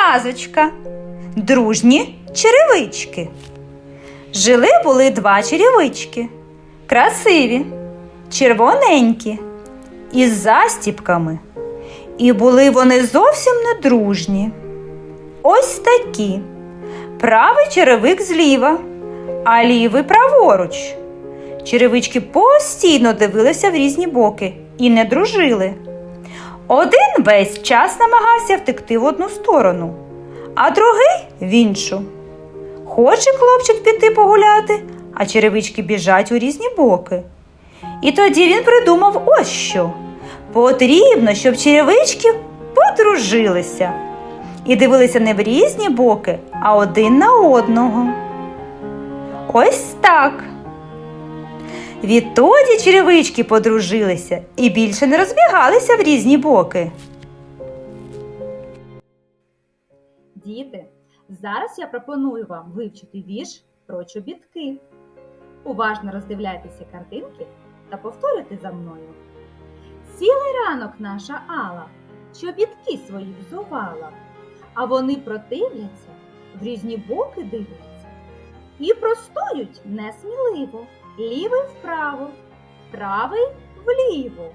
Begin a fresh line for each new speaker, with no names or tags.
казочка. Дружні черевички. Жили були два черевички. Красиві, червоненькі, із застіпками. І були вони зовсім не дружні. Ось такі. Правий черевик зліва, а лівий праворуч. Черевички постійно дивилися в різні боки і не дружили. Один весь час намагався втекти в одну сторону, а другий в іншу. Хоче хлопчик піти погуляти, а черевички біжать у різні боки. І тоді він придумав ось що. Потрібно, щоб черевички подружилися і дивилися не в різні боки, а один на одного. Ось так. Відтоді черевички подружилися і більше не розбігалися в різні боки.
Діти, зараз я пропоную вам вивчити вірш про чобітки. Уважно роздивляйтеся картинки та повторюйте за мною. Цілий ранок наша Алла чобітки свої взувала, а вони противляться, в різні боки дивляться і простоють несміливо, лівий вправо, правий вліво.